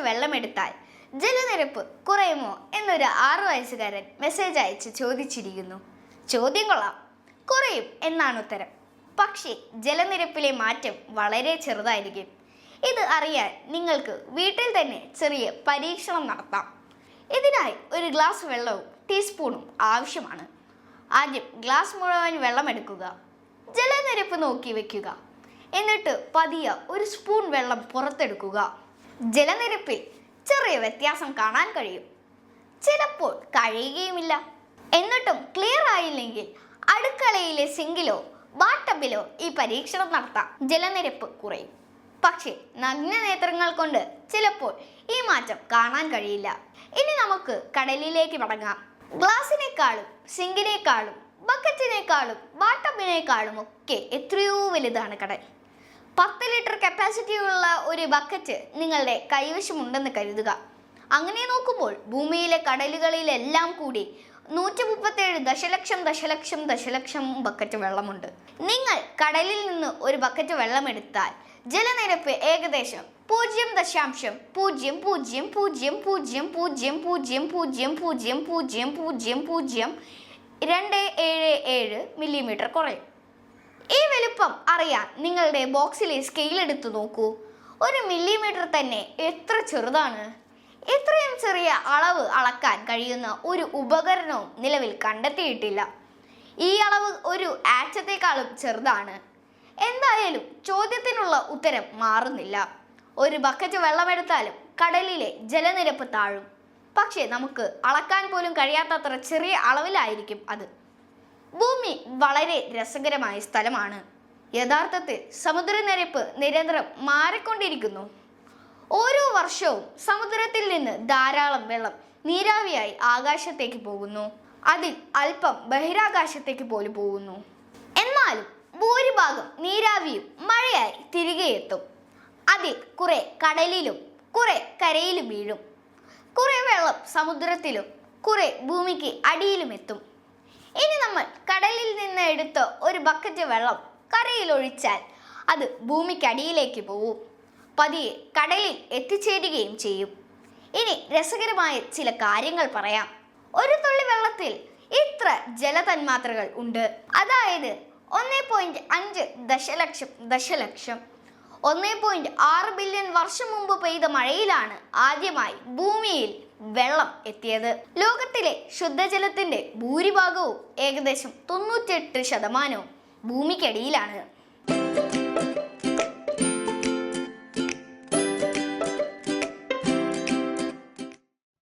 വെള്ളമെടുത്താൽ ജലനിരപ്പ് കുറയുമോ എന്നൊരു ആറു വയസ്സുകാരൻ മെസ്സേജ് അയച്ച് ചോദിച്ചിരിക്കുന്നു. ചോദ്യം കൊള്ളാം. കുറയും എന്നാണ് ഉത്തരം. പക്ഷേ ജലനിരപ്പിലെ മാറ്റം വളരെ ചെറുതായിരിക്കും. ഇത് അറിയാൻ നിങ്ങൾക്ക് വീട്ടിൽ തന്നെ ചെറിയ പരീക്ഷണം നടത്താം. ഇതിനായി ഒരു ഗ്ലാസ് വെള്ളവും ടീസ്പൂണും ആവശ്യമാണ്. ആദ്യം ഗ്ലാസ് മുഴുവൻ വെള്ളം എടുക്കുക ജലനിരപ്പ് നോക്കി വയ്ക്കുക എന്നിട്ട് പതിയ ഒരു സ്പൂൺ വെള്ളം പുറത്തെടുക്കുക. ജലനിരപ്പിൽ ചെറിയ വ്യത്യാസം കാണാൻ കഴിയും. ചിലപ്പോൾ കഴിയുകയുമില്ല എന്നിട്ടും ക്ലിയർ ആയില്ലെങ്കിൽ അടുക്കളയിലെ സിങ്കിലോ വാട്ടബിലോ ഈ പരീക്ഷണം നടത്താം. ജലനിരപ്പ് കുറയും. പക്ഷേ നഗ്ന നേത്രങ്ങൾ കൊണ്ട് ചിലപ്പോൾ ഈ മാറ്റം കാണാൻ കഴിയില്ല. ഇനി നമുക്ക് കടലിലേക്ക് മടങ്ങാം. ഗ്ലാസിനേക്കാളും സിങ്കിനേക്കാളും ബക്കറ്റിനേക്കാളും വാട്ടബിനേക്കാളും ഒക്കെ എത്രയോ വലുതാണ് കടൽ. പത്ത് ലിറ്റർ കപ്പാസിറ്റിയുള്ള ഒരു ബക്കറ്റ് നിങ്ങളുടെ കൈവശമുണ്ടെന്ന് കരുതുക അങ്ങനെ നോക്കുമ്പോൾ ഭൂമിയിലെ കടലുകളിലെല്ലാം കൂടി നൂറ്റി മുപ്പത്തേഴ് ദശലക്ഷം ദശലക്ഷം ദശലക്ഷം ബക്കറ്റ് വെള്ളമുണ്ട് നിങ്ങൾ കടലിൽ നിന്ന് ഒരു ബക്കറ്റ് വെള്ളമെടുത്താൽ ജലനിരപ്പ് ഏകദേശം പൂജ്യം ദശാംശം പൂജ്യം പൂജ്യം പൂജ്യം പൂജ്യം പൂജ്യം പൂജ്യം പൂജ്യം പൂജ്യം പൂജ്യം പൂജ്യം പൂജ്യം രണ്ട് ഏഴ് ഏഴ് മില്ലിമീറ്റർ കുറയും ഈ വലുപ്പം അറിയാൻ നിങ്ങളുടെ ബോക്സിലെ സ്കെയിൽ എടുത്തു നോക്കൂ. ഒരു മില്ലിമീറ്റർ തന്നെ എത്ര ചെറുതാണ്? ഇത്രയും ചെറിയ അളവ് അളക്കാൻ കഴിയുന്ന ഒരു ഉപകരണവും നിലവിൽ കണ്ടെത്തിയിട്ടില്ല. ഈ അളവ് ഒരു ആറ്റത്തെക്കാളും ചെറുതാണ്. എന്തായാലും ചോദ്യത്തിനുള്ള ഉത്തരം മാറുന്നില്ല. ഒരു ബക്കറ്റ് വെള്ളമെടുത്താലും കടലിലെ ജലനിരപ്പ് താഴും. പക്ഷേ നമുക്ക് അളക്കാൻ പോലും കഴിയാത്തത്ര ചെറിയ അളവിലായിരിക്കും അത്. ഭൂമി വളരെ രസകരമായ സ്ഥലമാണ്. യഥാർത്ഥത്തിൽ സമുദ്രനിരപ്പ് നിരന്തരം മാറിക്കൊണ്ടിരിക്കുന്നു. ഓരോ വർഷവും സമുദ്രത്തിൽ നിന്ന് ധാരാളം വെള്ളം നീരാവിയായി ആകാശത്തേക്ക് പോകുന്നു. അതിൽ അല്പം ബഹിരാകാശത്തേക്ക് പോലും പോകുന്നു. എന്നാലും ഭൂരിഭാഗം നീരാവിയും മഴയായി തിരികെ എത്തും. അതിൽ കുറെ കടലിലും കുറെ കരയിലും വീഴും. കുറെ വെള്ളം സമുദ്രത്തിലും കുറെ ഭൂമിക്ക് അടിയിലും എത്തും. നിന്ന് എടുത്ത് ഒരു ബക്കറ്റ് വെള്ളം കരയിൽ ഒഴിച്ചാൽ അത് ഭൂമിക്കടിയിലേക്ക് പോവും. പതിയെ കടലിൽ എത്തിച്ചേരുകയും ചെയ്യും. ഇനി രസകരമായ ചില കാര്യങ്ങൾ പറയാം. ഒരു തുള്ളി വെള്ളത്തിൽ ഇത്ര ജലതന്മാത്രകൾ ഉണ്ട്. അതായത് ഒന്നേ പോയിന്റ് അഞ്ച് ദശലക്ഷം ദശലക്ഷം. ഒന്നേ പോയിന്റ് ആറ് ബില്യൺ വർഷം മുമ്പ് പെയ്ത മഴയിലാണ് ആദ്യമായി ഭൂമിയിൽ വെള്ളം എത്തിയത്. ലോകത്തിലെ ശുദ്ധജലത്തിന്റെ ഭൂരിഭാഗവും ഏകദേശം തൊണ്ണൂറ്റെട്ട് ശതമാനവും ഭൂമിക്കടിയിലാണ്.